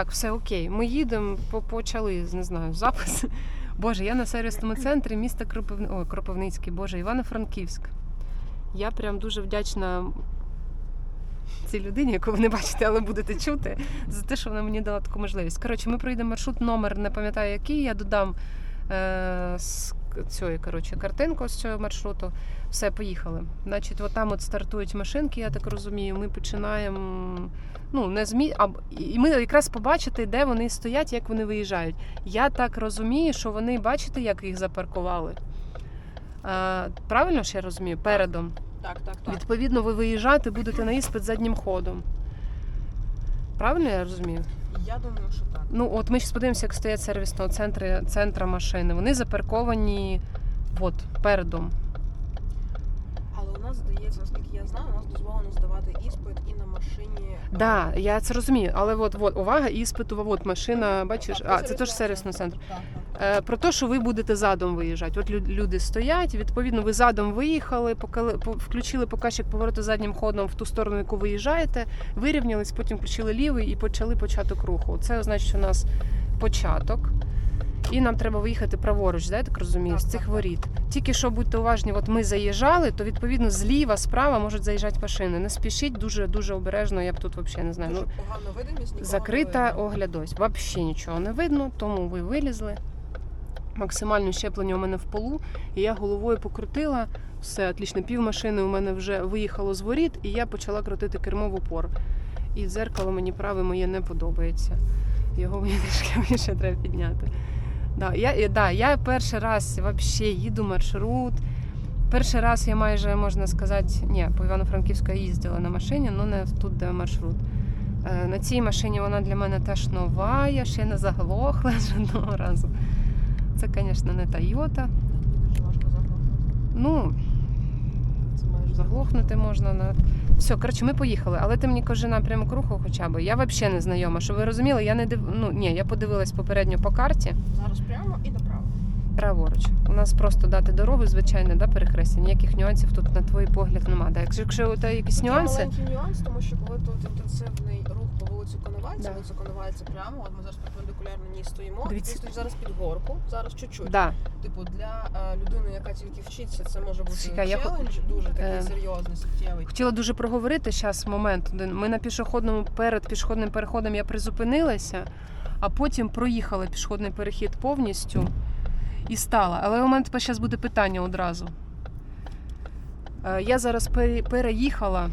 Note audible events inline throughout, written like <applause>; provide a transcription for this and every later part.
Так, все окей. Ми їдемо, почали, не знаю, запис. <laughs> Боже, я на сервісному центрі міста Кропив... Ой, Кропивницький, Боже, Івано-Франківськ. Я прям дуже вдячна цій людині, яку ви не бачите, але будете чути, за те, що вона мені дала таку можливість. Коротше, ми пройдемо маршрут, номер не пам'ятаю який. Я додам е, цієї коротше, картинку з цього маршруту. Все, поїхали. Значить, от там от стартують машинки, я так розумію. Ми починаємо. Ну, не змі... а, і ми якраз побачити, де вони стоять, як вони виїжджають. Я так розумію, що вони бачите, як їх запаркували. Е, правильно ж я розумію? Передом. Так, так, так. Відповідно, ви виїжджати будете на іспит заднім ходом. Правильно я розумію? Я думаю, що так. Ну, от ми зараз подивимося, як стоять сервісного центру центра машини. Вони запарковані от, передом. Здається, наскільки я знаю, у нас дозволено здавати іспит і на машині. е, Да, я це розумію, але от, от увага, іспиту, от машина, бачиш, а це теж сервісний центр. Е, Про те, що ви будете задом виїжджати. От лю- люди стоять, відповідно, ви задом виїхали, покали- по- включили показчик повороту заднім ходом в ту сторону, яку виїжджаєте, вирівнялись, потім включили лівий і почали початок руху. Це значить, що у нас початок. І нам треба виїхати праворуч, да, я так розумію, Так, з цих так, воріт. Тільки що будьте уважні, от ми заїжджали, то відповідно зліва, справа можуть заїжджати машини. Не спішіть дуже дуже обережно. Я б тут взагалі не знаю. Дуже Ну, погано видимість, нікого Закрита не видно. оглядось. Взагалі нічого не видно, тому ви вилізли. Максимальне щеплення у мене в полу, і я головою покрутила. Все, отлично, пів машини у мене вже виїхало з воріт, і я почала крутити кермо в упор. І дзеркало мені праве моє не подобається. Його мені <laughs> трішки ще треба підняти. Да, я, і- да, я перший раз взагалі їду маршрут. Перший раз я майже можна сказати, ні, по Івано-Франківську їздила на машині, але не тут, де маршрут. Е, На цій машині вона для мене теж нова, я ще не заглохла жодного разу. Це, звісно, не Тойота. Дуже важко заглохнути. Ну, заглохнути можна на. Все, коротше, ми поїхали, але ти мені кажи напрямок руху хоча б. Я взагалі не знайома. що ви розуміли, я не див... ну, ні, я подивилась попередньо по карті Зараз прямо і направо. праворуч. У нас просто дати дорогу, звичайно, да, перехрестя. Ніяких нюансів тут, на твій погляд, немає. Да? Якщо, якщо у тебе якісь є нюанси, маленький нюанс, тому що коли тут інтенсивний рух по вулиці Коновальця, Да. вулиця Коновальця прямо, от ми зараз перпендикулярно ній стоїмо. Дивіться. Ти стоїш зараз під горку, зараз чуть-чуть. да, Типу, для е, людини, яка тільки вчиться, це може бути Чекай, я хо- челендж дуже такий Е, серйозний, суттєвий. Хотіла дуже проговорити зараз момент. один. Ми на пішохідному перед пішохідним переходом я призупинилася, а потім проїхала пішохідний перехід повністю і стала. Але у мене тепер зараз буде питання одразу. Е, Я зараз пере- переїхала.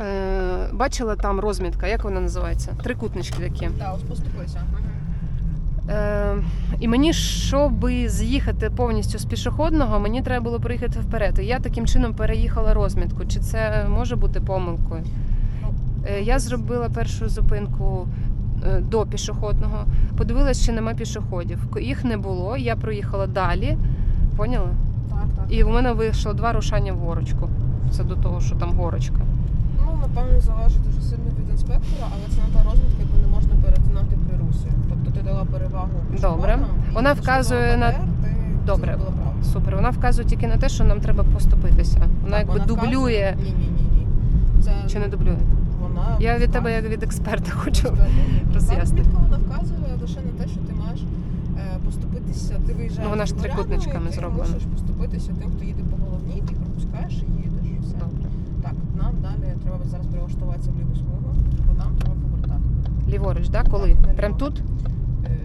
Е, Бачила там розмітка, як вона називається? Трикутнички такі. Так, ось поступися. Е, і мені, щоб з'їхати повністю з пішохідного, мені треба було проїхати вперед. І я таким чином переїхала розмітку. Чи це може бути помилкою? Е, я зробила першу зупинку е, до пішохідного, подивилась, чи нема пішоходів. Їх не було. Я проїхала далі. Поняла? Так, так. І в мене вийшло два рушання в горочку. Це до того, що там горочка. Напевно, залежить дуже сильно від інспектора, але це не та розмітка, яку не можна перетинати при русі. Тобто ти дала перевагу Добре. і Вона якщо вказує на- ти Добре. зробила правильно. Супер. Вона вказує тільки на те, що нам треба поступитися. Вона Так, якби дублює вказує- Ні, ні, ні, ні. Це чи не дублює. вона Я від тебе, як від експерта, хочу роз'яснити. Розмітка вона вказує лише на те, що ти маєш е, поступитися. Ти виїжджаєш. Ну, вона ж з Горяного, трикутничками і ти зроблена. поступитися тим, хто їде по головній, ти пропускаєш і їдеш. Все. Добре. Так, нам далі треба зараз прилаштуватися в ліву смугу, бо нам треба повертати. Ліворуч, да? Коли? Так. Прям тут? Е,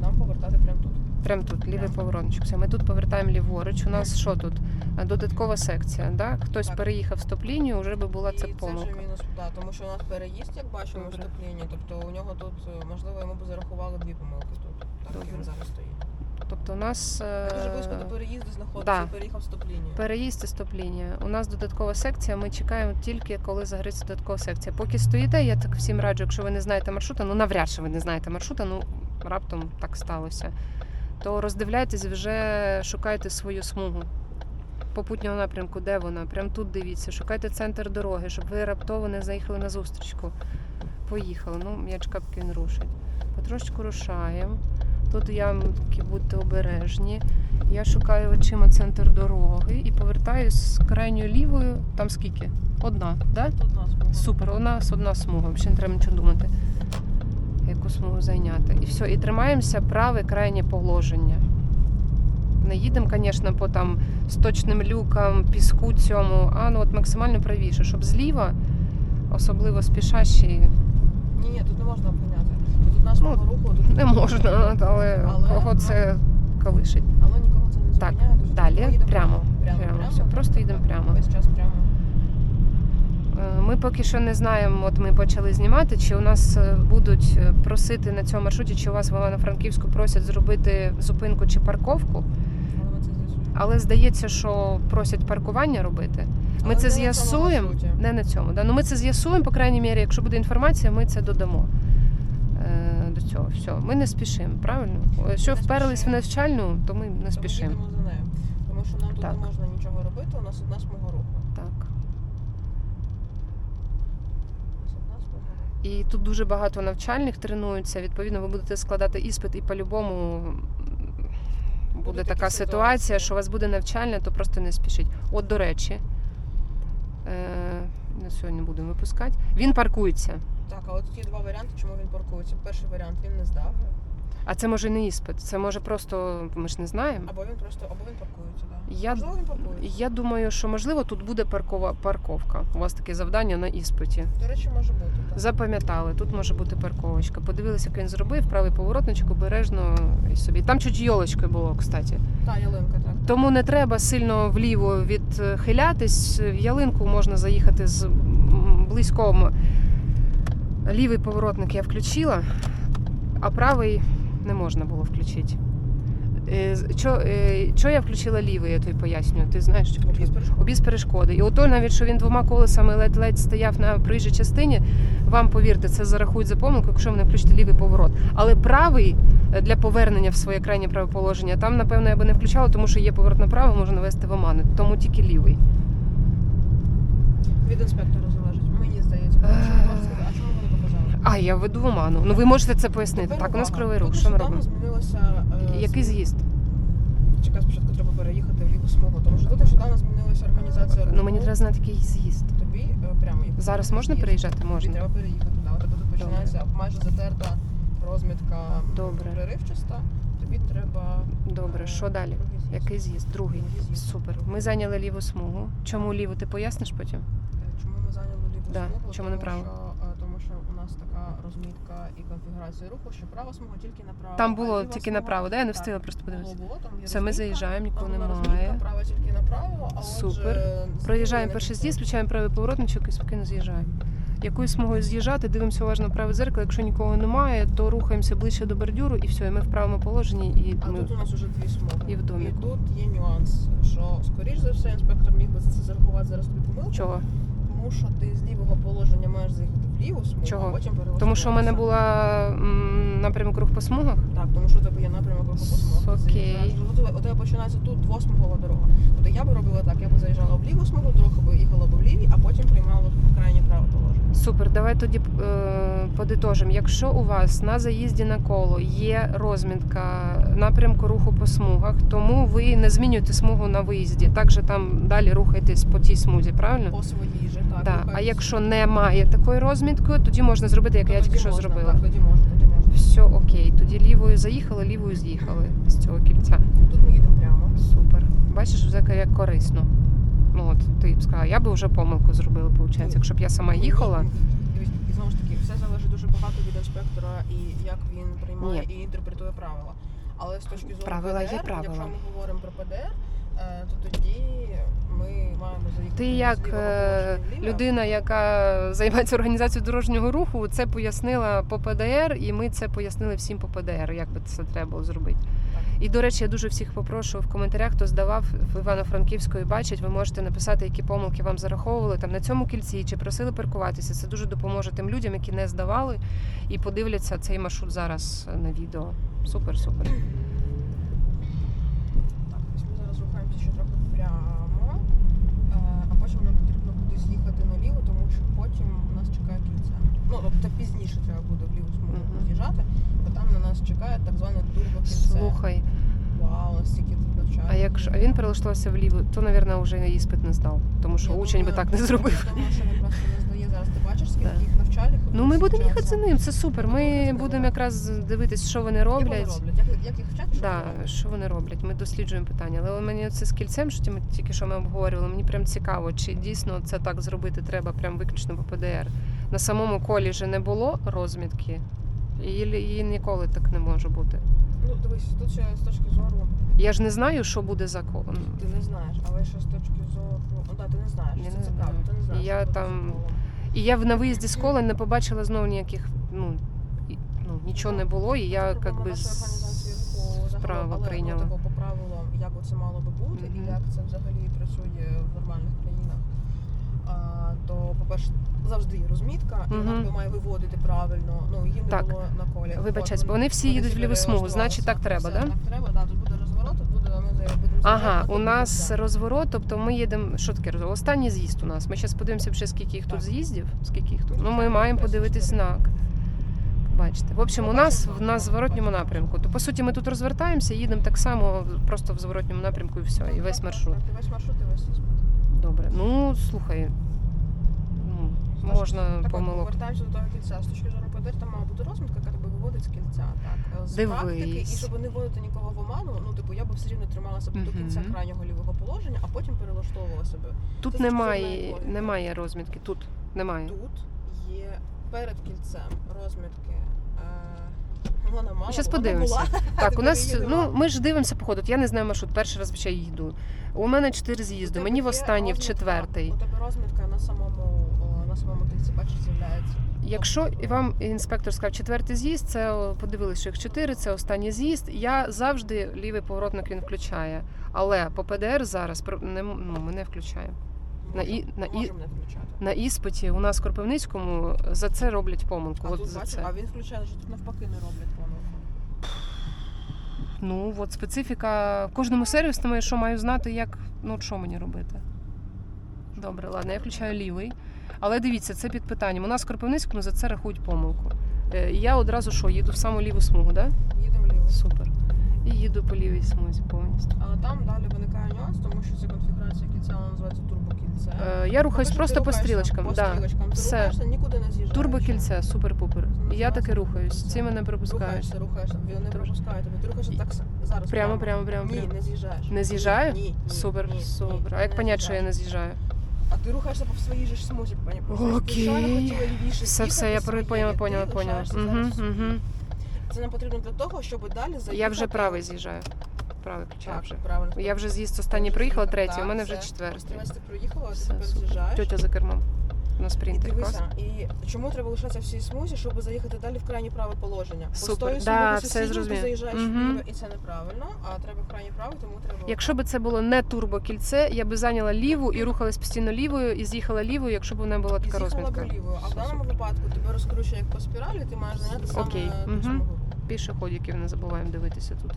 нам повертати прямо тут. Прям тут, лівий Так. поворотничок. Все, ми тут повертаємо ліворуч. У нас що тут? Додаткова секція. Да? Хтось Так. переїхав стоп-лінію, вже би була і це це помилка. вже мінус, да, тому що у нас переїзд, як бачимо, в стоп-лінії. Тобто у нього тут, е, можливо, йому б зарахували дві помилки тут. Так, як він зараз стоїть. Тобто у нас е, Дуже близько до переїзду знаходиться да. переїхав стоп-лінію. переїзд і стоп-лінія. У нас додаткова секція. Ми чекаємо тільки коли загориться додаткова секція. Поки стоїте, я так всім раджу, якщо ви не знаєте маршрута, ну навряд чи ви не знаєте маршрута, ну раптом так сталося. То роздивляйтесь, вже шукайте свою смугу. Попутнього напрямку, де вона? Прям тут дивіться, шукайте центр дороги, щоб ви раптово не заїхали на зустрічку. Поїхали. Ну, м'ячка він рушить. Потрошечку рушаємо. Тут ямки, будьте обережні. Я шукаю очима центр дороги і повертаюсь з крайньою лівою. Там скільки? Одна, да? Нас було. Супер, у нас одна смуга, взагалі не треба нічого думати. яку смугу зайняти. І все, і тримаємося праве крайнє положення. Не їдемо, звісно, по там сточним люкам, піску цьому, а ну от максимально правіше, щоб зліва, особливо спішащі, Ні, ні, тут не можна обганяти. Одна смуга руху, тут не можна, але, Але- кого це колишить. Але нікого це не Так, дуже далі, прямо, Прямо, прямо, прямо, все, так, просто йдемо прямо. Весь час прямо. Е, Ми поки що не знаємо, от ми почали знімати, чи у нас е, будуть е, просити на цьому маршруті, чи у вас в Івано-Франківську просять зробити зупинку чи парковку. Але здається, що просять паркування робити. Ми Але це з'ясуємо. Не на цьому. Да? Ну ми це з'ясуємо, по крайній мірі, якщо буде інформація, ми це додамо. До цього все. Ми не спішимо, правильно? Е, Що вперлись в навчальну, то ми не Тому спішимо. їдемо за нею. Тому що нам тут Так. не можна нічого робити, у нас одна смуга руху. Так. У нас одна смуга руху. І тут дуже багато навчальних тренуються. Відповідно, ви будете складати іспит, і по-любому м, буде Будуть така ситуація, ситуації. що у вас буде навчальне, то просто не спішіть. От, до речі, е, на сьогодні будемо випускати. Він паркується. Так, але тут є два варіанти, чому він паркується. Перший варіант він не здав, А це може не іспит, це може просто ми ж не знаємо. або він просто або він паркується. Да. Я, Можливо, він паркується. я думаю, що можливо тут буде паркова парковка. У вас таке завдання на іспиті. До речі, може бути. Так. Запам'ятали, тут може бути парковочка. Подивилися, як він зробив, правий поворотничок обережно і собі. Там чуть йолочкою було, кстати. Та, ялинка, так. Тому не треба сильно вліво відхилятись. В ялинку можна заїхати з близького. Лівий поворотник я включила, а правий не можна було включити. Е, Чо, е, чо я включила лівий, я тобі пояснюю. Ти знаєш, що Об'їзд перешкод. обіз перешкоди. І ото навіть, що він двома колесами ледь-ледь стояв на проїжджій частині, вам повірте, це зарахують за помилку, якщо ви не включите лівий поворот. Але правий е, для повернення в своє крайнє праве положення, там, напевно, я би не включала, тому що є поворот направо, можна вести в оману. Тому тільки лівий. Від інспектора залежить. Мені здається. Що а я веду в оману. Ну ви можете це пояснити. Тепер Так, у нас увага. кривий рух. Тут Що ми нещодавно робимо? змінилося. е, Який з'їзд? Чекай, спочатку треба переїхати в ліву смугу, тому що тут нещодавно змінилася організація. Ну мені треба знати, який з'їзд. Тобі е, прямо їхати. Зараз можна З'їзд. переїжджати? Тобі Можна. треба переїхати, да. Тебе тут починається майже затерта розмітка Добре. переривчаста. Тобі треба. Добре, е, що далі? другий з'їзд. Який з'їзд? Другий. Другий з'їзд. Супер. Ми зайняли ліву смугу. Чому ліву? Ти поясниш потім? Е, Чому ми зайняли ліву Да, смугу? чому тому, направо? Що, е, тому що у нас така розмітка і конфігурація руху, що права смуга тільки направо. Там було тільки направо, да? Я не встигла просто подивитися. Все, ми заїжджаємо, нікого немає. Права тільки направо, а Супер. отже, Проїжджаємо перший з'їзд, включаємо правий поворотничок і спокійно з'їжджаємо. Якою смугою з'їжджати, дивимося уважно праве зеркало. Якщо нікого немає, то рухаємося ближче до бордюру і все, і ми в правому положенні. І А ми... тут у нас уже дві смуги. І в доміку. І тут є нюанс, що скоріш за все інспектор міг би це зарахувати зараз тобі помилку. Чого? Тому що ти з лівого положення маєш заїхати ліву смугу, Чого? а потім перелаштуватися. Тому що в мене була м, напрямок рух по смугах. Так, тому що у тебе є напрямок по Окей. заїжджаєш, У тебе, починається тут двосмугова дорога. Тобто я би робила так, я би заїжджала в ліву смугу, трохи би їхала б в лівій, а потім приймала крайнє праве положення. Супер, давай тоді е, подитожимо. Якщо у вас на заїзді на коло є розмітка напрямку руху по смугах, тому ви не змінюєте смугу на виїзді. Також там далі рухайтесь по тій смузі, правильно? По своїй же, так. Да. А якщо немає такої розмітки, тоді можна зробити, як я тільки що зробила. Так, тоді можна, тоді можна. Все окей. Тоді лівою заїхали, лівою з'їхали з цього кільця. Тут ми їдемо прямо. Супер. Бачиш, вже як корисно. Ну от ти б сказала, я би вже помилку зробила, виходить. Якщо б я сама їхала. І знову ж таки, все залежить дуже багато від інспектора і як він приймає і інтерпретує правила. Але з точки зору Правила є правила. якщо ми говоримо про ПДР, то тоді ми маємо заїхати. Ти як е, людина, яка займається організацією дорожнього руху, це пояснила по ПДР, і ми це пояснили всім по ПДР, як би це треба було зробити. І до речі, я дуже всіх попрошу в коментарях, хто здавав в Івано-Франківську і бачить, ви можете написати, які помилки вам зараховували там на цьому кільці, чи просили паркуватися. Це дуже допоможе тим людям, які не здавали і подивляться цей маршрут зараз на відео. Супер, супер. Так, ось ми зараз рухаємося ще трохи прямо, е, а потім нам потрібно буде з'їхати наліво, тому що потім нас чекає кільця. Ну, тобто пізніше треба буде в ліву смугу Мгм. з'їжджати, бо там на нас чекає так зване турбокільце. Слухай, Вау, настільки тут навчання. а якщо а він перелаштувався вліво, то, мабуть, вже іспит не здав, тому що Я учень би так не зробив. Тому що він просто не здає зараз. Ти бачиш скільки їх навчальних. Ну ми будемо їхати за ним, це супер. Ми будемо якраз дивитись, що вони Як вони роблять. Як, як їх вчати? що Да, вони що вони роблять? Ми досліджуємо питання. Але мені це з кільцем, що ми тільки що ми обговорювали, мені прям цікаво, чи дійсно це так зробити треба прям виключно по ПДР. На самому колі же не було розмітки, і, і ніколи так не може бути. Ну дивись, тут ще з точки зору. Я ж не знаю, що буде закон. Ти не знаєш, але ще з точки зору. Ну да, ти не знаєш. Це, не це правда. Ти не знаєш. Я там- з школою. І я на виїзді з кола не побачила знову ніяких, ну, і- ну нічого не було, і я Це як би руху загалом, справа прийняла. Ну, типу, по правилам, як це мало би бути, Мгм. і як це взагалі працює в нормальних країнах. А, то, по-перше, завжди є розмітка, і вона Мгм. тебе має виводити правильно. Ну, їм не Так. було на колі. Вибачаюсь, бо вони всі їдуть в ліву смугу, значить, так треба, да? Так треба, да. Тут буде Ага, у нас розворот, тобто ми їдемо. Що таке розворот? Останній з'їзд у нас. Ми зараз подивимося, вже скільки їх тут з'їздів. Скільки їх тут? Ну, ми маємо подивитись знак. Бачите. В общем, у нас в нас зворотньому напрямку. То по суті ми тут розвертаємося, їдемо так само, просто в зворотньому напрямку і все, і весь маршрут. весь маршрут, і весь. Добре. Ну слухай. Ну, можна помилок. повертаємося до того кільця. З точки зору ПДР, там має бути розмітка, виводить з кільця. Так. Е, З Дивись. практики, і щоб не вводити нікого в оману, ну типу я би все рівно трималася б до кінця крайнього лівого положення, а потім перелаштовувала себе. Тут Це немає, немає розмітки. Тут немає. Тут є перед кільцем розмітки. Е, вона мала, Щас вона подивимося. Так, <laughs> у нас ну ми ж дивимося по ходу. Я не знаю маршрут, перший раз ще їду. У мене чотири з'їзди. Мені в останній, в четвертий. У тебе розмітка на самому, о, на самому кільці, бачиш, з'являється. Якщо вам інспектор сказав четвертий з'їзд, це подивилися, що їх чотири, це останній з'їзд. Я завжди лівий поворотник він включає. Але по ПДР зараз не, ну, ми не включаємо. На і- на і- не включати. На іспиті у нас в Кропивницькому за це роблять помилку. А От тут за бачиш, це. а він включає, що тут навпаки не роблять помилку. Ну от специфіка в кожному сервісному, я що маю знати, як ну що мені робити. Добре, ладно, я включаю лівий. Але дивіться, це під питанням. У нас в Кропивницькому за це рахують помилку. Е, Я одразу що, їду в саму ліву смугу, так? Да? Їдемо вліво. Супер. І їду по лівій смузі повністю. Але там далі виникає нюанс, тому що це конфігурація кільця, вона називається турбокільце. Е, я рухаюсь просто по стрілочкам. По да. стрілочкам. Ти Все. рухаєшся, нікуди не з'їжджаєш. Турбокільце, супер-пупер. Я таки рухаюсь. Ці мене пропускають. Рухаєшся, рухаєшся. Вони не пропускають тебе. Ти рухаєшся так зараз. Прямо, прямо, прямо, Ні, не з'їжджаєш. Не з'їжджаю? Ні, ні, Супер, ні, супер. ні, А як не понять, що я не з'їжджаю? А ти рухаєшся по своїй же ж смузі, пані Окей. Все, все, я про поняла, поняла, поняла. Угу, угу. Це нам потрібно для того, щоб далі заїхати. Я вже правий з'їжджаю. Правий почав Так, вже. правильно. Я вже з'їзд останній приїхала, третій, у мене вже четвертий. Стрілець ти проїхала, а ти Все, тепер супер. з'їжджаєш. Тьотя за кермом. На І спринтері клас. дивися, і чому треба лишатися в цій смузі, щоб заїхати далі в крайнє праве положення? Супер. Пустою Да, смугою все зрозумів. Ти заїжджаєш Мгм. вліво, і це неправильно, а треба в крайнє право, тому треба. Якщо б це було не турбокільце, я би зайняла ліву і рухалась постійно лівою, і з'їхала лівою, якщо б у мене була і така з'їхала розмітка. лівою, а в Все даному супер. випадку тебе розкручує як по спіралі, ти маєш зайняти саме Окей, ту мгм. смугу. Пішоходиків не забуваємо дивитися тут.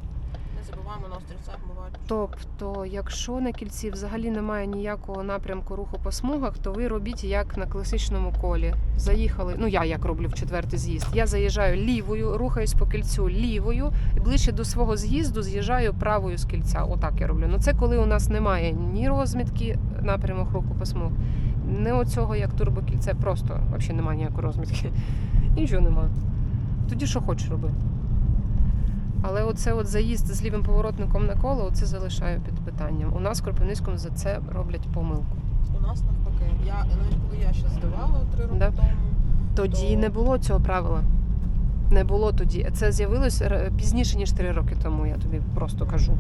Забуваємо на острівцях бувають. Тобто, якщо на кільці взагалі немає ніякого напрямку руху по смугах, то ви робіть як на класичному колі. Заїхали. Ну я як роблю в четвертий з'їзд. Я заїжджаю лівою, рухаюсь по кільцю лівою, і ближче до свого з'їзду з'їжджаю правою з кільця. Отак я роблю. Ну це коли у нас немає ні розмітки напрямок руху по смуг, не оцього як турбокільце, просто взагалі немає ніякої розмітки. <laughs> Нічого немає. Тоді що хочеш роби. Але оце от заїзд з лівим поворотником на коло, оце залишаю під питанням. У нас в Кропивницькому за це роблять помилку. У нас навпаки. Я навіть коли я ще здавала три роки Да. тому. Тоді То- не було цього правила. Не було тоді. Це з'явилось пізніше, ніж три роки тому, я тобі просто кажу.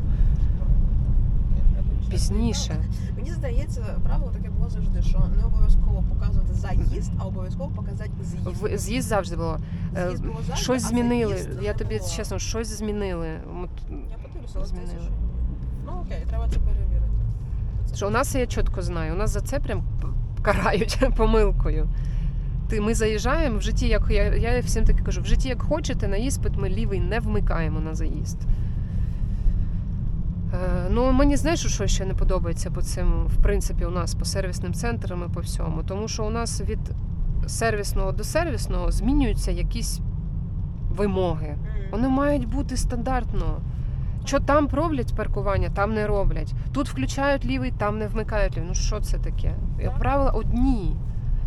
Пізніше. Мені здається, правило таке було завжди, що не обов'язково показувати заїзд, а обов'язково показати з'їзд. З'їзд завжди було. Е, З'їзд було завжди, Щось а змінили. заїзд Я не тобі було. чесно, щось змінили. От, Я подивлюся, але здається, змінили. що. Ну окей, треба це перевірити. Це Що у нас я чітко знаю, у нас за це прям карають <laughs> помилкою. Ти, ми заїжджаємо в житті, як я, я всім таки кажу, в житті як хочете, на іспит ми лівий не вмикаємо на заїзд. Е, ну, мені знаєш, що ще не подобається по цим, в принципі, у нас по сервісним центрам і по всьому. Тому що у нас від сервісного до сервісного змінюються якісь вимоги. Вони мають бути стандартно. Що там роблять паркування, там не роблять. Тут включають лівий, там не вмикають лівий. Ну що це таке? Так. Правила одні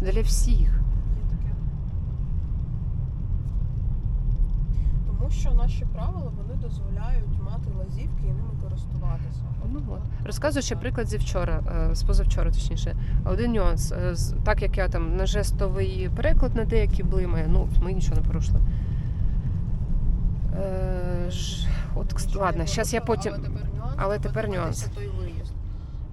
для всіх. Є таке. Що наші правила вони дозволяють мати лазівки і ними користуватися. Ну От. Розказую ще приклад зі вчора, е, з позавчора, точніше. Один нюанс. Е, Так як я там на жестовий переклад на деякі блимає, ну ми нічого не порушили. Е, ж- От, Нічого ладно, зараз я потім. Але тепер нюанс. але тепер нюанс. той виїзд.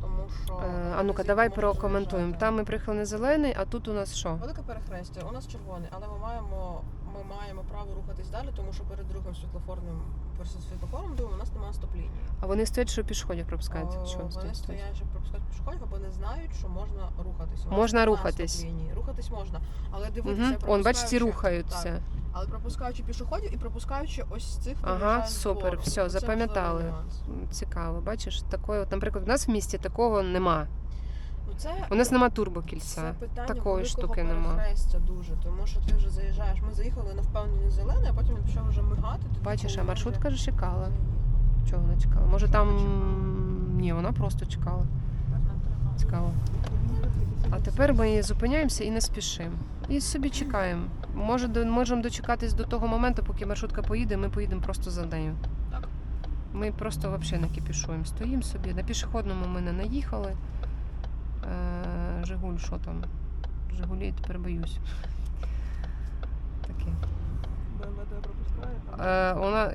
Тому що А ну-ка, давай прокоментуємо. Там ми приїхали на зелений, а тут у нас що? Велике перехрестя, у нас червоний, але ми маємо, ми маємо право рухатись далі, тому що перед другим світлофорним перед світлофором думаю, у нас немає стоп-лінії. А вони стоять, що пішоходів пропускають. О, Що вони стоять? стоять? щоб пропускати пішоходів, або не знають, що можна рухатись. У Можна рухатись. стоп-лінії. Рухатись можна, але дивитися, Угу. Он, бачите, пропускаючи- рухаються. Так, але пропускаючи пішоходів і пропускаючи ось цих, хто Ага, виїжджає супер, збоку. все, Оце запам'ятали. важливий нюанс. М, Цікаво, бачиш, такої, от, наприклад, в нас в місті такого нема. Ну, це У нас нема Це турбокільця. питання Такої великого штуки нема. перехрестя дуже, тому що ти вже заїжджаєш. Ми заїхали на впевнений зелений, а потім він почав вже мигати. тоді, Бачиш, а ми маршрутка вже ж чекала. Чого вона чекала? Може Що там. вона? Ні, вона просто чекала. Цікаво. А тепер ми зупиняємося і не спішимо. І собі чекаємо. Може, до- можемо дочекатись до того моменту, поки маршрутка поїде, ми поїдемо просто за нею. Так. Ми просто взагалі не кіпішуємо. Стоїмо собі. На пішохідному ми не наїхали. Е, Жигуль, що там? Жигулі я тепер боюсь. Таке. Пропускає? Е, вона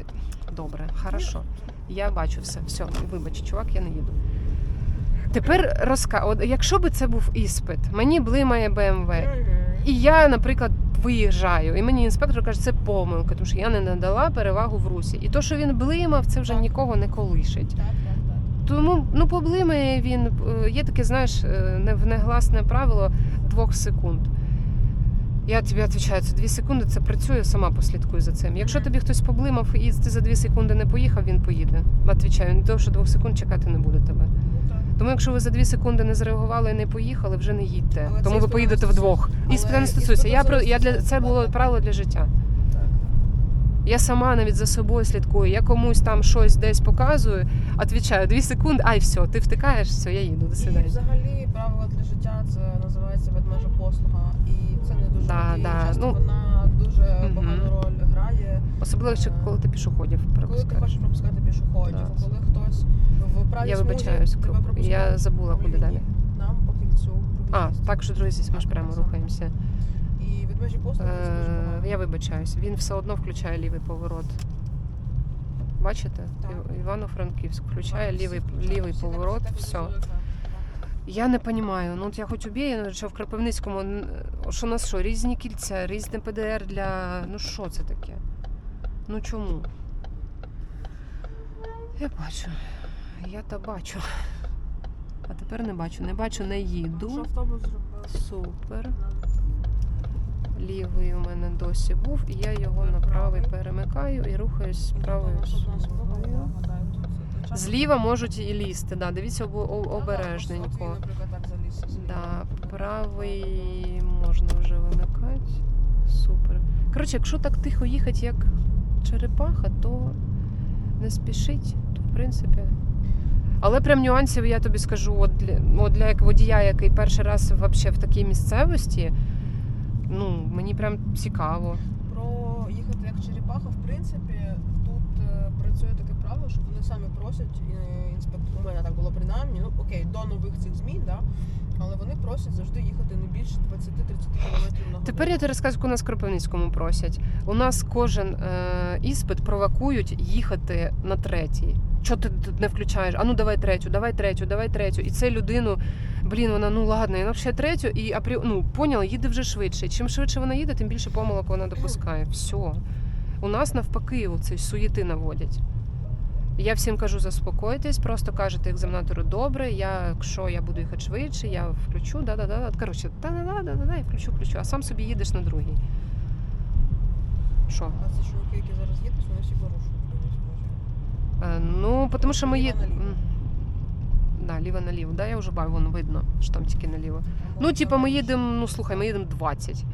добре, хорошо. Я бачу все. Все, вибач, чувак, я не їду. Тепер розка... Якщо би це був іспит, мені блимає БМВ. І я, наприклад, виїжджаю, і мені інспектор каже, це помилка, тому що я не надала перевагу в русі. І то, що він блимав, це вже нікого не колишить. Тому ну поблимає він. е, Є таке, знаєш, е, не- негласне правило двох секунд. Я тобі відповідаю, це дві секунди, це працює, сама послідкую за цим. Якщо тобі хтось поблимав і ти за дві секунди не поїхав, він поїде. Відповідаю, він довше двох секунд чекати не буде тебе. Ну. Тому якщо ви за дві секунди не зреагували і не поїхали, вже не їдьте. Але Тому ви поїдете вдвох. Але не стосується. Я про я для це було правило для життя. Я сама навіть за собою слідкую. Я комусь там щось десь показую, відповідаю дві секунди, ай, все, ти втикаєш, все, я їду, до І взагалі правила для життя це називається ведмежа послуга. І це не дуже Да, да, Часто ну, вона дуже мгм. погану роль грає. Особливо, якщо коли ти пішоходів Коли ти хочеш пропускати пішоходів, Да. коли хтось в правій Я вибачаюсь, тебе пропускає я забула, куди далі. Нам по кільцю. А, так що зість, ми ж прямо рухаємося. І ведмежі послуги це дуже Е, погано. я вибачаюсь, він все одно включає лівий поворот. Бачите? Так. Ів- Івано-Франківськ включає Всі лівий, включають, лівий всі так- поворот, всі так все. працюють, так. Я не розумію. Ну от я хоч убію, що в Кропивницькому н- що у нас що, різні кільця, різне ПДР для. Ну що це таке? Ну чому? Я бачу. Я та бачу. А тепер не бачу. Не бачу, не Що їду. автобус зробив? Супер. Лівий у мене досі був, і я його на правий перемикаю і рухаюсь правою. Зліва можуть і лізти, да, дивіться обо- обережненько. Да, правий можна вже вимикати. Супер. Коротше, якщо так тихо їхати, як черепаха, то не спішить, то в принципі. Але прям нюансів я тобі скажу, от для, от для як водія, який перший раз вообще в такій місцевості, ну, мені прям цікаво. Про їхати як черепаха, в принципі, тут е, працює таке правило, що вони самі просять е, інспектор. У мене так було принаймні. Ну окей, до нових цих змін, да. Але вони просять завжди їхати не більше 20-30 км на годину. Тепер я тобі розкажу, як у нас в Кропивницькому просять. У нас кожен е, іспит провокують їхати на третій. Що ти не включаєш? А ну давай третю, давай третю, давай третю. І це людину, блін, вона ну ладно, вона ще третю, і апрі... ну, поняла, їде вже швидше. Чим швидше вона їде, тим більше помилок вона допускає. Все. У нас навпаки цей суєти наводять. Я всім кажу, заспокойтесь, просто кажете екзаменатору добре. Я, якщо я буду їхати швидше, я включу, да-да-да. Коротше, да-да-да, і включу, включу, а сам собі їдеш на другий. Що? А ці чуваки, які зараз їдуть, вони всі порушують. Е, ну, тому що ми наліво. Да, ліво наліво. Да, я вже бачу, воно видно, що там тільки наліво. Там Ну, типа, ми їдемо, ну слухай, ми їдемо 20.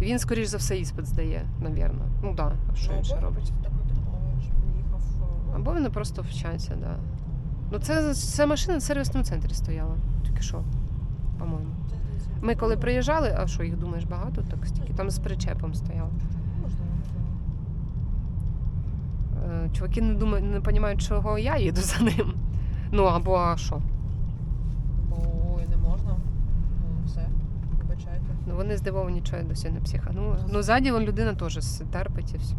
Він, скоріш за все, іспит здає, навірно. Ну так, да. а що Ну, він ще робить? Так мотивовує, щоб він їхав. Е, просто вчаться, так. Да. Ну, це, це машина в сервісному центрі стояла. Тільки що, по-моєму. Ми коли приїжджали, а що їх думаєш багато, так стільки там з причепом. Можливо, можливо. чуваки не думають, не розуміють, чого я їду за ним. Ну або а що? Бо ой, не можна. Ну, все, вибачайте. Ну вони здивовані, що я досі не психанула. Ну ззаді вон людина теж терпить і все.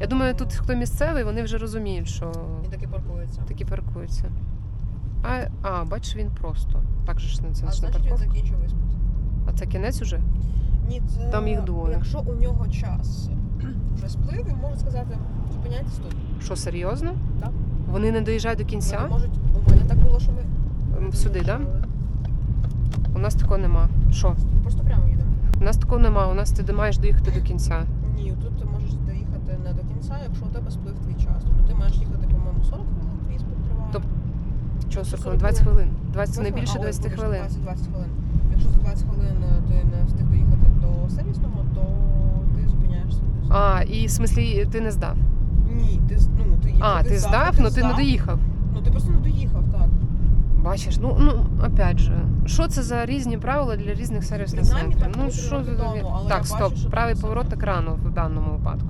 Я думаю, тут хто місцевий, вони вже розуміють, що І таки паркується. такі паркуються. А, а бачиш, він просто. Так же ж не це А ж не значить він парковка. закінчив іспит. А це кінець уже? Ні, це Там їх двоє. Якщо у нього час вже сплив, він може сказати, зупиняйтесь тут. Що серйозно? Так. Вони не доїжджають до кінця? Вони можуть, у мене так було, що ми М, Сюди, так? Да? У нас такого нема. Що? Просто прямо їдемо. У нас такого нема. У нас ти маєш доїхати до кінця. Ні, тут ти можеш кінця, якщо у тебе сплив твій час. Тобто ти маєш їхати, по-моєму, 40 хвилин, твій іспит триває. Тобто Чого 40 40 20 хвилин? 20 це не більше 20 хвилин. 20, 20 хвилин. Якщо за 20 хвилин е, ти не встиг доїхати до сервісного, то ти зупиняєшся. А, і в смислі ти не здав. Ні, ти ну ти А, ти здав, але ти не доїхав. Ну ти просто не доїхав, так. Бачиш, ну ну опять же, що це за різні правила для різних сервісних центрів? Ну що за так, стоп, правий поворот екрану в даному випадку.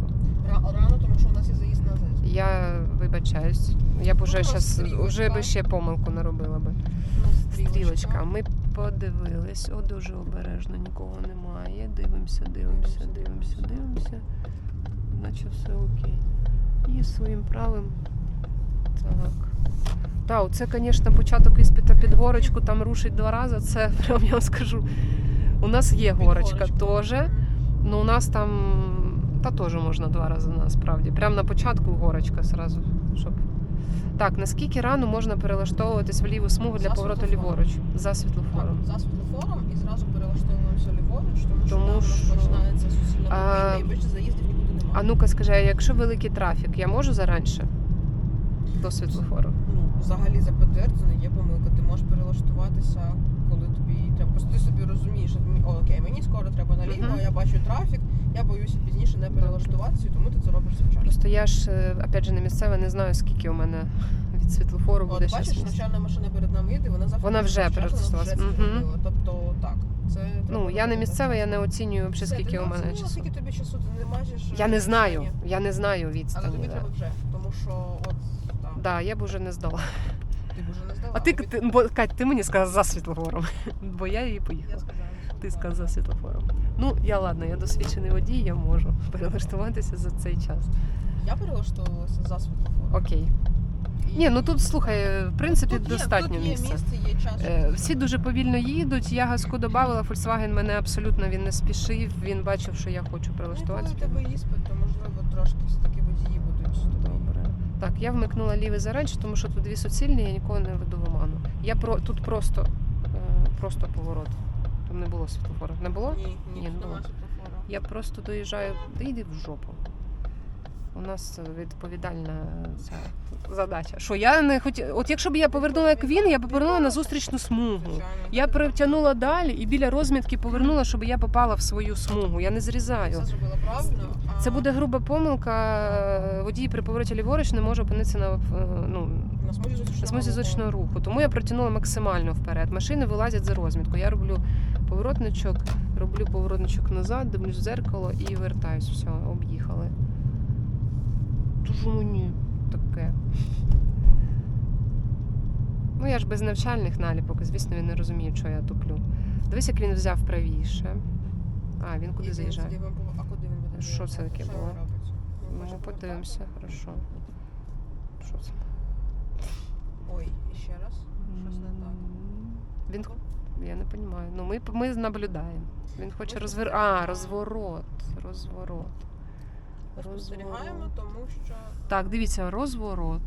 Рано, тому що у нас є заїзд на заїзд. Я вибачаюсь. Я б уже Ну, щас стрілочка. вже би ще помилку наробила би. Стрілочка. Ми подивились, о, дуже обережно, нікого немає. Дивимося, дивимося, дивимося, дивимося. Наче все окей. І своїм правим. Так. Так, це, звісно, початок іспита під горочку, там рушить два рази. Це <laughs> прям я вам скажу. У нас є горочка теж. Ну, у нас там та теж можна два рази насправді. Прямо на початку горочка зразу, щоб. Так, наскільки рано можна перелаштовуватись в ліву смугу для За повороту ліворуч за світлофором? Так, за світлофором і зразу перелаштовуємося ліворуч, тому що Тому там що- починається суцільна А, і більше заїздів нікуди немає. А ну-ка скажи, а якщо великий трафік, я можу заранше до світлофору? Ну, взагалі за не є помилка. Ти можеш перелаштуватися, коли тобі треба. Просто ти собі розумієш, що о, окей, мені скоро треба наліво, Мгм. а я бачу трафік, я боюся пізніше не перелаштуватися, тому ти це робиш завчасно. Просто я ж е, опять же не місцева, не знаю скільки у мене <laughs> від світлофору буде От бачиш, навчальна машина перед нами їде, вона завжди Вона вже вже Мгм. зробила. Тобто так, це Ну я не місцева, я не оцінюю Все, скільки у мене часу. Скільки тобі часу ти не бачиш? Я не знаю, я не знаю Але тобі да. треба вже, тому що от так, Да, я б уже не здала. ти б уже не здала. А ти, ти бо, Кать, ти мені сказала за світлофором, <laughs> бо я її я сказала. Ти сказав за світлофором. Ну, я ладно, я досвідчений водій, я можу <laughs> перелаштуватися за цей час. Я перелаштовувалася за світлофором. Окей. І- Ні, ну тут слухай, в принципі, Тут є- достатньо тут є місця. місце, є час. Е, Всі дуже повільно їдуть. Я газку додавала, Volkswagen мене абсолютно він не спішив. Він бачив, що я хочу Ну, коли прилаштуватися. у тебе іспит, то можливо трошки все-таки водії будуть тобі. Добре. Так, я вмикнула лівий заранше, тому що тут дві суцільні, я нікого не веду в оману. Я про тут просто, е, просто поворот. Там не було світлофору. Не було? Ні, ні, Ні, тут ну. Я просто доїжджаю. Та йди в жопу. У нас відповідальна ця задача. Що я не хотіла. От якщо б я повернула як він, я б повернула на зустрічну смугу. Звичайно. Я перетягнула далі і біля розмітки повернула, щоб я попала в свою смугу. Я не зрізаю. Все зробила правильно. а Це буде груба помилка. Водій при повороті ліворуч не може опинитися на, е, ну, на смузі зустрічного на смузі руху. зустрічного руху. Тому я протягнула максимально вперед. Машини вилазять за розмітку. Я роблю поворотничок, роблю поворотничок назад, дивлюсь в дзеркало і вертаюсь. Все, об'їхали. Дуже мені таке. Ну, я ж без навчальних наліпок, звісно, він не розуміє, що я туплю. Дивись, як він взяв правіше. А, він куди заїжджає? А куди він буде? Що це таке було? Ну, подивимося, хорошо. Що це? Ой, ще раз. Щось не так. Він я не розумію. Ну, ми, ми наблюдаємо. Він хоче розвер... А, розворот. Розворот. Ми спостерігаємо, тому що Так, дивіться, розворот.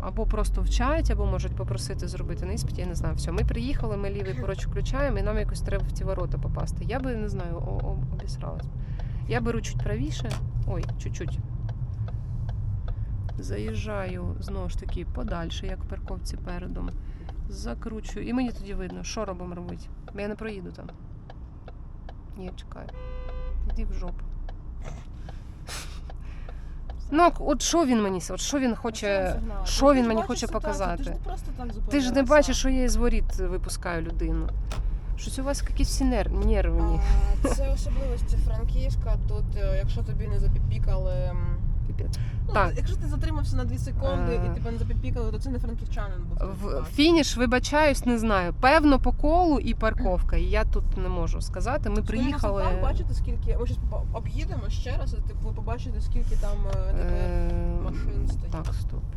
Або просто вчать, або можуть попросити зробити на іспиті, я не знаю. Все, ми приїхали, ми лівий поруч включаємо, і нам якось треба в ті ворота попасти. Я би не знаю, обісралась. Я беру чуть правіше. Ой, чуть-чуть. Заїжджаю знову ж таки подальше, як в парковці передом. Закручую. І мені тоді видно, що робимо робити. Бо я не проїду там. Ні, чекаю. Іди в жопу. Ну, от що він мені, от що він хоче. що він мені хоче показати? Ти ж не просто так Ти ж не бачиш, що я із воріт випускаю людину. Щось у вас якісь всі нер... нервні. Це особливості Франківська. Тут, е, якщо тобі не запіпікали Піпець. ну, Так. Якщо ти затримався на 2 секунди і тебе не запіпікали, то це не франківчанин був. В фініш, вибачаюсь, не знаю. Певно, по колу і парковка. І я тут не можу сказати. Ми приїхали. Ви бачите, скільки. Ми зараз об'їдемо ще раз, і типу, побачите, скільки там е, Е, машин стоїть. Так, стоп.